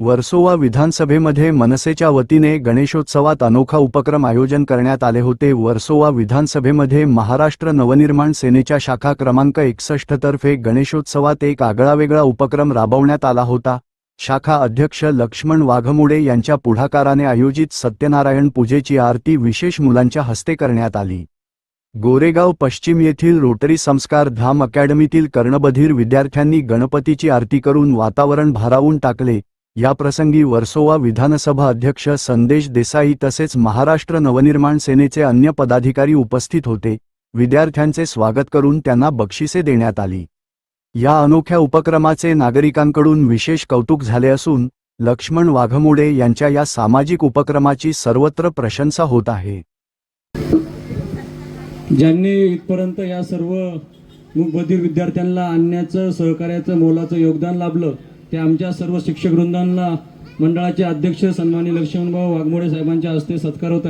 वर्सोवा विधानसभेमध्ये मनसेच्या वतीने गणेशोत्सवात अनोखा उपक्रम आयोजन करण्यात आले होते. वर्सोवा विधानसभेमध्ये महाराष्ट्र नवनिर्माण सेनेच्या शाखा क्रमांक एकसष्ट तर्फे गणेशोत्सवात एक आगळावेगळा उपक्रम राबवण्यात आला होता. शाखा अध्यक्ष लक्ष्मण वाघमोडे यांच्या पुढाकाराने आयोजित सत्यनारायण पूजेची आरती विशेष मुलांच्या हस्ते करण्यात आली. गोरेगाव पश्चिम येथील रोटरी संस्कार धाम अकॅडमीतील कर्णबधीर विद्यार्थ्यांनी गणपतीची आरती करून वातावरण भारावून टाकले. याप्रसंगी वर्सोवा विधानसभा अध्यक्ष संदेश देसाई तसेच महाराष्ट्र नवनिर्माण सेनेचे अन्य पदाधिकारी उपस्थित होते. विद्यार्थ्यांचे स्वागत करून त्यांना बक्षिसे देण्यात आली. या अनोख्या उपक्रमाचे नागरिकांकडून विशेष कौतुक झाले असून लक्ष्मण वाघमोडे यांच्या या सामाजिक उपक्रमाची सर्वत्र प्रशंसा होत आहे. ज्यांनी इथपर्यंत या सर्व मूकबधीर विद्यार्थ्यांना आणण्याचं सहकार्याचं मोलाचं योगदान लाभलं ते आमच्या सर्व शिक्षक वृंदांना मंडळाचे अध्यक्ष सन्मानी लक्ष्मणभाऊ वाघमोडे साहेबांच्या हस्ते सत्कार होत आहे